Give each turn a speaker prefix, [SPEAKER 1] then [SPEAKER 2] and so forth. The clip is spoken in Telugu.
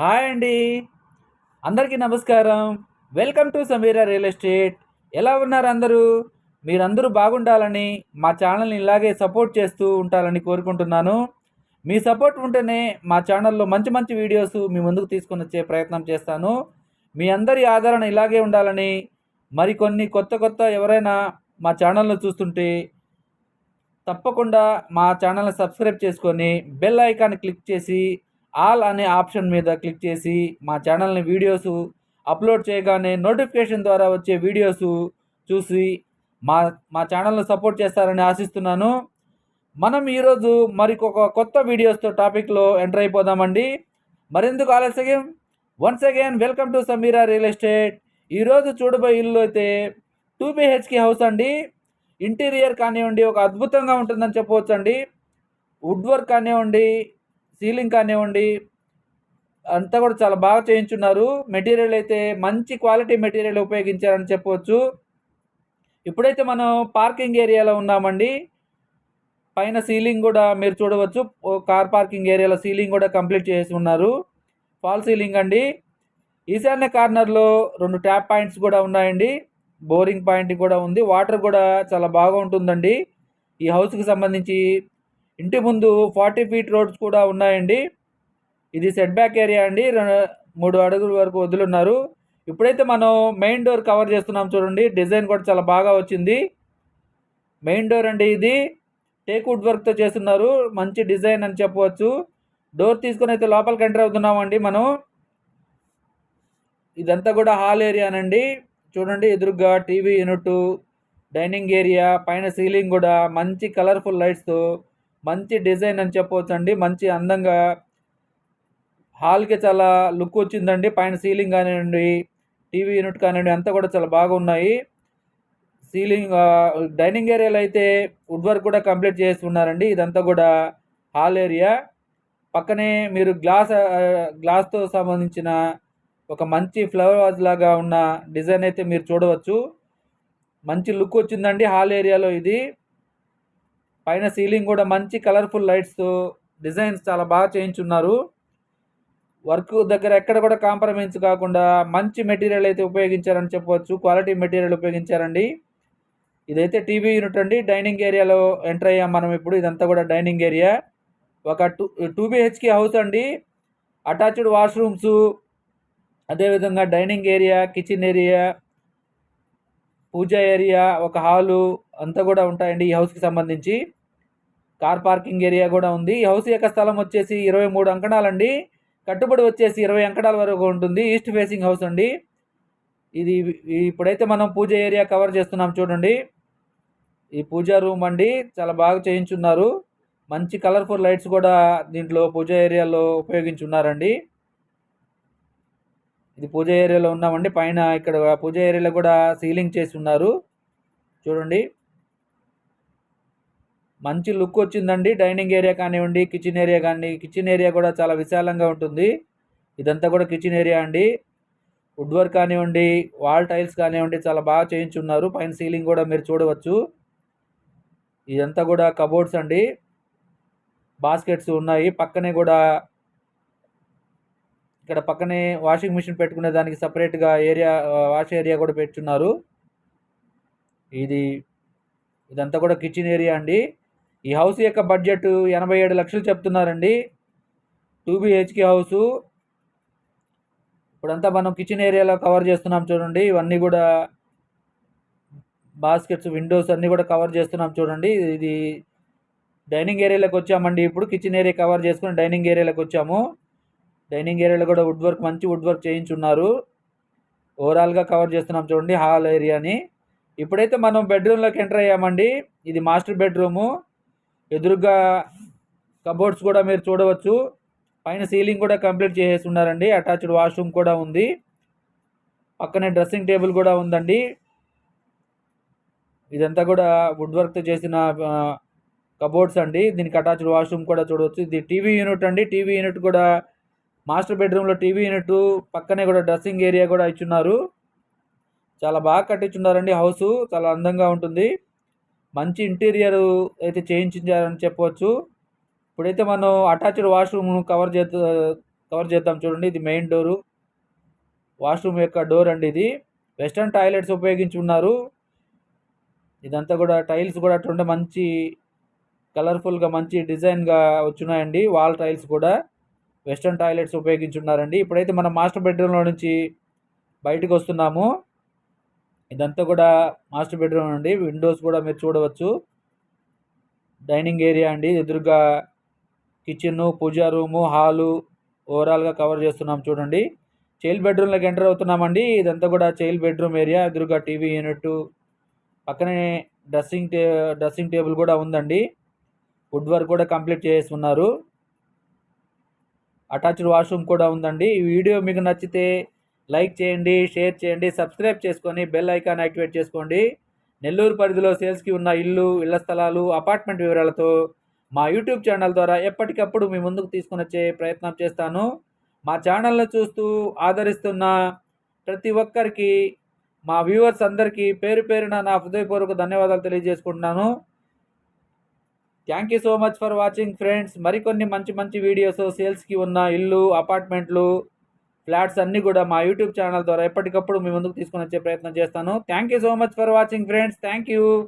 [SPEAKER 1] హాయ్ అండి. అందరికీ నమస్కారం. Welcome to Sameera real estate. ఎలా ఉన్నారు అందరూ? మీరందరూ బాగుండాలని మా ఛానల్ని ఇలాగే సపోర్ట్ చేస్తూ ఉంటారని కోరుకుంటున్నాను. మీ సపోర్ట్ ఉంటేనే మా ఛానల్లో మంచి మంచి వీడియోస్ మీ ముందుకు తీసుకొని వచ్చే ప్రయత్నం చేస్తాను. మీ అందరి ఆదరణ ఇలాగే ఉండాలని మరికొన్ని కొత్త కొత్త ఎవరైనా మా ఛానల్ను చూస్తుంటే తప్పకుండా మా ఛానల్ని సబ్స్క్రైబ్ చేసుకొని బెల్ ఐకాన్ క్లిక్ చేసి ఆల్ అనే ఆప్షన్ మీద క్లిక్ చేసి మా ఛానల్ని వీడియోస్ అప్లోడ్ చేయగానే నోటిఫికేషన్ ద్వారా వచ్చే వీడియోస్ చూసి మా మా ఛానల్ను సపోర్ట్ చేస్తారని ఆశిస్తున్నాను. మనం ఈరోజు మరికొక కొత్త వీడియోస్తో టాపిక్లో ఎంటర్ అయిపోదామండి. మరెందుకు ఆలస్యం? Once again welcome to Sameera real estate ఈరోజు చూడబోయే ఇల్లు అయితే టూ బిహెచ్కే హౌస్ అండి. ఇంటీరియర్ కానివ్వండి ఒక అద్భుతంగా ఉంటుందని చెప్పవచ్చు అండి వుడ్ వర్క్ కానివ్వండి సీలింగ్ కానివ్వండి అంతా కూడా చాలా బాగా చేయించున్నారు. మెటీరియల్ అయితే మంచి క్వాలిటీ మెటీరియల్ ఉపయోగించారని చెప్పవచ్చు. ఇప్పుడైతే మనం పార్కింగ్ ఏరియాలో ఉన్నామండి. పైన సీలింగ్ కూడా మీరు చూడవచ్చు. కార్ పార్కింగ్ ఏరియాలో సీలింగ్ కూడా కంప్లీట్ చేసి ఉన్నారు. ఫాల్ సీలింగ్ అండి. ఈశాన్య కార్నర్లో రెండు ట్యాప్ పాయింట్స్ కూడా ఉన్నాయండి. బోరింగ్ పాయింట్ కూడా ఉంది. వాటర్ కూడా చాలా బాగా ఉంటుందండి. ఈ హౌస్కి సంబంధించి ఇంటి ముందు ఫార్టీ ఫీట్ రోడ్స్ కూడా ఉన్నాయండి. ఇది సెట్ బ్యాక్ ఏరియా అండి. మూడు అడుగుల వరకు వదులున్నారు. ఇప్పుడైతే మనం మెయిన్ డోర్ కవర్ చేస్తున్నాం చూడండి. డిజైన్ కూడా చాలా బాగా వచ్చింది. మెయిన్ డోర్ అండి ఇది. టేక్ వుడ్ వర్క్తో చేస్తున్నారు. మంచి డిజైన్ అని చెప్పవచ్చు. డోర్ తీసుకొని అయితే లోపలికి ఎంటర్ అవుతున్నామండి మనం. ఇదంతా కూడా హాల్ ఏరియానండి చూడండి ఎదురుగా టీవీ యూనిట్ డైనింగ్ ఏరియా పైన సీలింగ్ కూడా మంచి కలర్ఫుల్ లైట్స్తో మంచి డిజైన్ అని చెప్పవచ్చు అండి మంచి అందంగా హాల్కి చాలా లుక్ వచ్చిందండి. పైన సీలింగ్ కానివ్వండి టీవీ యూనిట్ కానివ్వండి అంతా కూడా చాలా బాగున్నాయి. సీలింగ్ డైనింగ్ ఏరియాలో అయితే వుడ్ వర్క్ కూడా కంప్లీట్ చేస్తున్నారండి. ఇదంతా కూడా హాల్ ఏరియా. పక్కనే మీరు గ్లాస్ గ్లాస్తో సంబంధించిన ఒక మంచి ఫ్లవర్ వాజ్ లాగా ఉన్న డిజైన్ అయితే మీరు చూడవచ్చు. మంచి లుక్ వచ్చిందండి హాల్ ఏరియాలో ఇది. పైన సీలింగ్ కూడా మంచి కలర్ఫుల్ లైట్స్తో డిజైన్స్ చాలా బాగా చేయించున్నారు. వర్క్ దగ్గర ఎక్కడ కూడా కాంప్రమైజ్ కాకుండా మంచి మెటీరియల్ అయితే ఉపయోగించారని చెప్పవచ్చు. క్వాలిటీ మెటీరియల్ ఉపయోగించారండి. ఇదైతే టీవీ యూనిట్ అండి. డైనింగ్ ఏరియాలో ఎంటర్ అయ్యాం మనం ఇప్పుడు. ఇదంతా కూడా డైనింగ్ ఏరియా. ఒక టూ టూ బిహెచ్కే హౌస్ అండి. అటాచ్డ్ వాష్రూమ్స్ అదేవిధంగా dining area kitchen area puja area ఒక హాలు అంతా కూడా ఉంటాయండి ఈ హౌస్కి సంబంధించి. కార్ పార్కింగ్ ఏరియా కూడా ఉంది. ఈ హౌస్ యొక్క స్థలం వచ్చేసి ఇరవై మూడు అంకణాలండి. కట్టుబడి వచ్చేసి ఇరవై అంకణాల వరకు ఉంటుంది. ఈస్ట్ ఫేసింగ్ హౌస్ అండి. ఇది ఇప్పుడైతే మనం పూజ ఏరియా కవర్ చేస్తున్నాం చూడండి. ఈ పూజా రూమ్ అండి. చాలా బాగా చేయించున్నారు. మంచి కలర్ఫుల్ లైట్స్ కూడా దీంట్లో పూజ ఏరియాలో ఉపయోగించున్నారండి. ఇది పూజ ఏరియాలో ఉన్నామండి. పైన ఇక్కడ పూజ ఏరియాలో కూడా సీలింగ్ చేసి ఉన్నారు. చూడండి. మంచి లుక్ వచ్చిందండి. డైనింగ్ ఏరియా కానివ్వండి కిచెన్ ఏరియా కానీ కిచెన్ ఏరియా కూడా చాలా విశాలంగా ఉంటుంది. ఇదంతా కూడా కిచెన్ ఏరియా అండి. వుడ్ వర్క్ కానివ్వండి వాల్ టైల్స్ కానివ్వండి చాలా బాగా చేయించున్నారు. పైన సీలింగ్ కూడా మీరు చూడవచ్చు. ఇదంతా కూడా కబోర్డ్స్ అండి. బాస్కెట్స్ ఉన్నాయి. పక్కనే కూడా ఇక్కడ పక్కనే వాషింగ్ మిషన్ పెట్టుకునే దానికి సపరేట్గా ఏరియా వాష్ ఏరియా కూడా పెట్టున్నారు. ఇది ఇదంతా కూడా కిచెన్ ఏరియా అండి. ఈ హౌస్ యొక్క బడ్జెట్ ఎనభై ఏడు లక్షలు చెప్తున్నారండి. టూ బిహెచ్కే హౌస్ ఇప్పుడంతా మనం కిచెన్ ఏరియాలో కవర్ చేస్తున్నాం చూడండి. ఇవన్నీ కూడా బాస్కెట్స్ విండోస్ అన్నీ కూడా కవర్ చేస్తున్నాం చూడండి. ఇది డైనింగ్ ఏరియాలోకి వచ్చామండి. ఇప్పుడు కిచెన్ ఏరియా కవర్ చేసుకుని డైనింగ్ ఏరియాలోకి వచ్చాము. డైనింగ్ ఏరియాలో కూడా వుడ్ వర్క్ మంచి వుడ్ వర్క్ చేయించున్నారు. ఓవరాల్గా కవర్ చేస్తున్నాం చూడండి హాల్ ఏరియాని ఇప్పుడైతే మనం బెడ్రూమ్లోకి ఎంటర్ అయ్యామండి. ఇది మాస్టర్ బెడ్రూము ఎదురుగా కబోర్డ్స్ కూడా మీరు చూడవచ్చు. పైన సీలింగ్ కూడా కంప్లీట్ చేసేసి ఉన్నారండి. అటాచ్డ్ వాష్రూమ్ కూడా ఉంది. పక్కనే డ్రెస్సింగ్ టేబుల్ కూడా ఉందండి. ఇదంతా కూడా వుడ్ వర్క్తో చేసిన కబోర్డ్స్ అండి. దీనికి అటాచ్డ్ వాష్రూమ్ కూడా చూడవచ్చు. ఇది టీవీ యూనిట్ అండి. టీవీ యూనిట్ కూడా మాస్టర్ బెడ్రూమ్లో టీవీ యూనిట్ పక్కనే కూడా డ్రెస్సింగ్ ఏరియా కూడా ఇచ్చున్నారు. చాలా బాగా కట్టించున్నారండి హౌస్ చాలా అందంగా ఉంటుంది. మంచి ఇంటీరియర్ అయితే చేయించారని చెప్పవచ్చు. ఇప్పుడైతే మనం అటాచ్డ్ వాష్రూమ్ కవర్ చేద్దా కవర్ చేద్దాం చూడండి. ఇది మెయిన్ డోరు. వాష్రూమ్ యొక్క డోర్ అండి ఇది. వెస్టర్న్ టాయిలెట్స్ ఉపయోగించి ఉన్నారు. ఇదంతా కూడా టైల్స్ కూడా అట్లుండే మంచి కలర్ఫుల్గా మంచి డిజైన్గా వచ్చినాయండి. వాల్ టైల్స్ కూడా. వెస్ట్రన్ టాయిలెట్స్ ఉపయోగించున్నారండి. ఇప్పుడైతే మనం మాస్టర్ బెడ్రూమ్లో నుంచి బయటకు వస్తున్నాము. ఇదంతా కూడా మాస్టర్ బెడ్రూమ్ అండి. విండోస్ కూడా మీరు చూడవచ్చు. డైనింగ్ ఏరియా అండి. ఎదురుగా కిచెన్ పూజా రూము హాలు ఓవరాల్గా కవర్ చేస్తున్నాం చూడండి. చైల్డ్ బెడ్రూమ్లోకి ఎంటర్ అవుతున్నామండి. ఇదంతా కూడా చైల్డ్ బెడ్రూమ్ ఏరియా. ఎదురుగా టీవీ యూనిట్ పక్కనే డ్రెస్సింగ్ టే డ్రెస్సింగ్ టేబుల్ కూడా ఉందండి. వుడ్ వర్క్ కూడా కంప్లీట్ చేసి ఉన్నారు అటాచ్డ్ వాష్రూమ్ కూడా ఉందండి. ఈ వీడియో మీకు నచ్చితే లైక్ చేయండి షేర్ చేయండి సబ్స్క్రైబ్ చేసుకొని బెల్ ఐకాన్ యాక్టివేట్ చేసుకోండి. నెల్లూరు పరిధిలో సేల్స్కి ఉన్న ఇల్లు ఇళ్ళ స్థలాలు అపార్ట్మెంట్ వివరాలతో మా యూట్యూబ్ ఛానల్ ద్వారా ఎప్పటికప్పుడు మీ ముందుకు తీసుకుని వచ్చే ప్రయత్నం చేస్తాను. మా ఛానల్ను చూస్తూ ఆదరిస్తున్న ప్రతి ఒక్కరికి మా వ్యూవర్స్ అందరికీ పేరు పేరున నా హృదయపూర్వక ధన్యవాదాలు తెలియజేసుకుంటున్నాను. Thank you so much for watching friends మరికొన్ని మంచి మంచి వీడియోస్ సేల్స్కి ఉన్న ఇల్లు అపార్ట్మెంట్లు ఫ్లాట్స్ అన్నీ కూడా మా యూట్యూబ్ ఛానల్ ద్వారా ఎప్పటికప్పుడు మీ ముందుకు తీసుకుని వచ్చే ప్రయత్నం చేస్తాను. Thank you so much for watching friends thank you